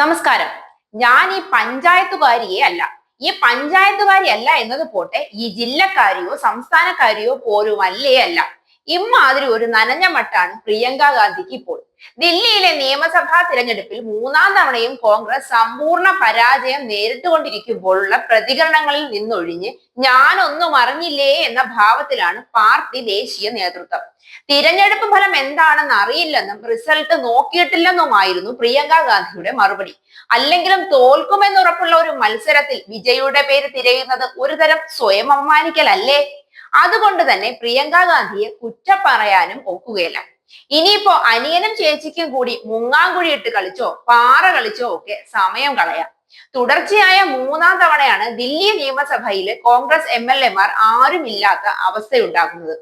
നമസ്കാരം. ഞാൻ ഈ പഞ്ചായത്തുകാരിയെ അല്ല. ഈ പഞ്ചായത്തുകാരി അല്ല എന്നത് പോട്ടെ ഈ ജില്ലക്കാരിയോ സംസ്ഥാനക്കാരിയോ പോലും അല്ലേ അല്ല. ഇമ്മാതിരി ഒരു നനഞ്ഞ മട്ടാണ് പ്രിയങ്ക ഗാന്ധിക്ക് ഇപ്പോൾ ദില്ലിയിലെ നിയമസഭാ തിരഞ്ഞെടുപ്പിൽ മൂന്നാം തവണയും കോൺഗ്രസ് സമ്പൂർണ പരാജയം നേരിട്ടുകൊണ്ടിരിക്കുമ്പോഴുള്ള പ്രതികരണങ്ങളിൽ നിന്നൊഴിഞ്ഞ് ഞാനൊന്നും അറിഞ്ഞില്ലേ എന്ന ഭാവത്തിലാണ് പാർട്ടി ദേശീയ നേതൃത്വം. തിരഞ്ഞെടുപ്പ് ഫലം എന്താണെന്ന് അറിയില്ലെന്നും റിസൾട്ട് നോക്കിയിട്ടില്ലെന്നുമായിരുന്നു പ്രിയങ്ക ഗാന്ധിയുടെ മറുപടി. അല്ലെങ്കിലും തോൽക്കുമെന്നുറപ്പുള്ള ഒരു മത്സരത്തിൽ വിജയുടെ പേര് തിരയുന്നത് ഒരുതരം സ്വയം അപമാനിക്കലല്ലേ? അതുകൊണ്ട് തന്നെ പ്രിയങ്ക ഗാന്ധിയെ കുറ്റം പറയാനും ഒക്കുകയില്ല. ഇനിയിപ്പോ അനിയനും ചേച്ചിക്കും കൂടി മുങ്ങാങ്കുഴി ഇട്ട് കളിച്ചോ പാറ കളിച്ചോ ഒക്കെ സമയം കളയാം. തുടർച്ചയായ മൂന്നാം തവണയാണ് ദില്ലി നിയമസഭയിൽ കോൺഗ്രസ് എം എൽ എമാർ ആരുമില്ലാത്ത അവസ്ഥയുണ്ടാകുന്നത്.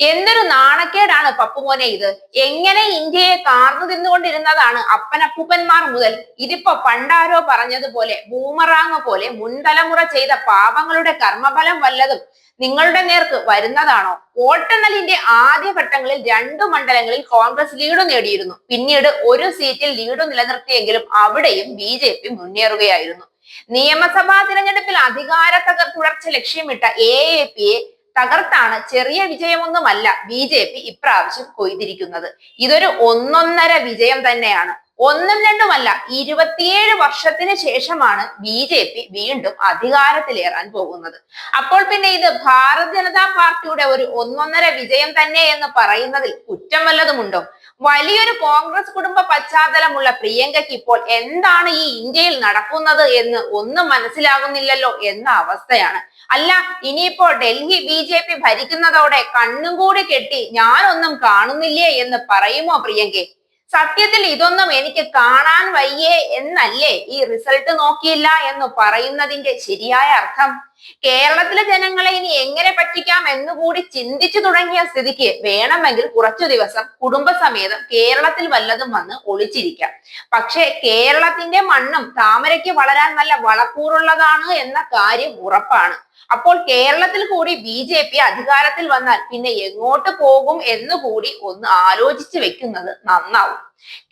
എന്തൊരു നാണക്കേടാണ് പപ്പുമോനെ ഇത്? എങ്ങനെ ഇന്ത്യയെ കാർന്നു തിന്നുകൊണ്ടിരുന്നതാണ് അപ്പനപ്പൂപ്പന്മാർ മുതൽ? ഇതിപ്പോ പണ്ടാരോ പറഞ്ഞതുപോലെ ബൂമറാങ് പോലെ മുൻതലമുറ ചെയ്ത പാപങ്ങളുടെ കർമ്മഫലം വല്ലതും നിങ്ങളുടെ നേർക്ക് വരുന്നതാണോ? വോട്ടെണ്ണലിന്റെ ആദ്യ ഘട്ടങ്ങളിൽ രണ്ടു മണ്ഡലങ്ങളിൽ കോൺഗ്രസ് ലീഡ് നേടിയിരുന്നു. പിന്നീട് ഒരു സീറ്റിൽ ലീഡ് നിലനിർത്തിയെങ്കിലും അവിടെയും ബി ജെ പി മുന്നേറുകയായിരുന്നു. നിയമസഭാ തിരഞ്ഞെടുപ്പിൽ അധികാര തകർ തുടർച്ച ലക്ഷ്യമിട്ട എ എ പിയെ തകർത്താണ് ചെറിയ വിജയമൊന്നുമല്ല ബി ജെ പി ഇപ്രാവശ്യം കൊയ്തിരിക്കുന്നത്. ഇതൊരു ഒന്നൊന്നര വിജയം തന്നെയാണ്. ഒന്നും രണ്ടുമല്ല ഇരുപത്തിയേഴ് വർഷത്തിന് ശേഷമാണ് ബി ജെ പി വീണ്ടും അധികാരത്തിലേറാൻ പോകുന്നത്. അപ്പോൾ പിന്നെ ഇത് ഭാരത ജനതാ പാർട്ടിയുടെ ഒരു ഒന്നൊന്നര വിജയം തന്നെ എന്ന് പറയുന്നതിൽ കുറ്റം വല്ലതുമുണ്ടോ? വലിയൊരു കോൺഗ്രസ് കുടുംബ പശ്ചാത്തലമുള്ള പ്രിയങ്കയ്ക്ക് ഇപ്പോൾ എന്താണ് ഈ ഇന്ത്യയിൽ നടക്കുന്നത് എന്ന് ഒന്നും മനസ്സിലാകുന്നില്ലല്ലോ എന്ന അവസ്ഥയാണ്. അല്ല ഇനിയിപ്പോ ഡൽഹി ബി ജെ പി ഭരിക്കുന്നതോടെ കണ്ണും കൂടി കെട്ടി ഞാനൊന്നും കാണുന്നില്ലേ എന്ന് പറയുമോ പ്രിയങ്കെ? സത്യത്തിൽ ഇതൊന്നും എനിക്ക് കാണാൻ വയ്യേ എന്നല്ലേ ഈ റിസൾട്ട് നോക്കിയില്ല എന്ന് പറയുന്നതിന്റെ ശരിയായ അർത്ഥം? കേരളത്തിലെ ജനങ്ങളെ ഇനി എങ്ങനെ പറ്റിക്കാം എന്നുകൂടി ചിന്തിച്ചു തുടങ്ങിയ സ്ഥിതിക്ക് വേണമെങ്കിൽ കുറച്ചു ദിവസം കുടുംബസമേതം കേരളത്തിൽ വല്ലതും വന്ന് ഒളിച്ചിരിക്കാം. പക്ഷെ കേരളത്തിന്റെ മണ്ണും താമരയ്ക്ക് വളരാൻ നല്ല വളക്കൂറുള്ളതാണ് എന്ന കാര്യം ഉറപ്പാണ്. അപ്പോൾ കേരളത്തിൽ കൂടി ബി ജെ പി അധികാരത്തിൽ വന്നാൽ പിന്നെ എങ്ങോട്ട് പോകും എന്ന് കൂടി ഒന്ന് ആലോചിച്ചു വെക്കുന്നത് നന്നാവും.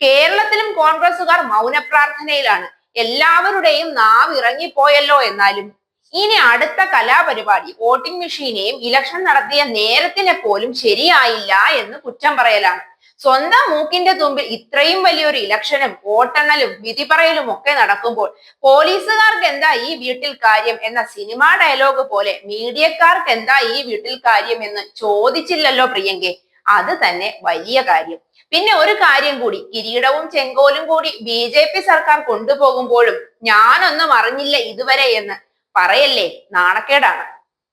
കേരളത്തിലും കോൺഗ്രസുകാർ മൗനപ്രാർത്ഥനയിലാണ്. എല്ലാവരുടെയും നാവ് ഇറങ്ങിപ്പോയല്ലോ എന്നാലും ഇനി അടുത്ത കലാപരിപാടി വോട്ടിംഗ് മെഷീനെയും ഇലക്ഷൻ നടത്തിയ നേരത്തിനെ പോലും ശരിയായില്ല എന്ന് കുറ്റം പറയലാണ്. സ്വന്തം മൂക്കിന്റെ തുമ്പിൽ ഇത്രയും വലിയൊരു ഇലക്ഷനും വോട്ടെണ്ണലും വിധി പറയലും ഒക്കെ നടക്കുമ്പോൾ പോലീസുകാർക്ക് എന്താ ഈ വീട്ടിൽ കാര്യം എന്ന സിനിമാ ഡയലോഗ് പോലെ മീഡിയക്കാർക്ക് എന്താ ഈ വീട്ടിൽ കാര്യം എന്ന് ചോദിച്ചില്ലല്ലോ പ്രിയങ്കെ. അത് തന്നെ വലിയ കാര്യം. പിന്നെ ഒരു കാര്യം കൂടി കിരീടവും ചെങ്കോലും കൂടി ബി ജെ പി സർക്കാർ കൊണ്ടുപോകുമ്പോഴും ഞാനൊന്നും അറിഞ്ഞില്ല ഇതുവരെ എന്ന്. പറയല്ലേ? നാണക്കേടാണ്.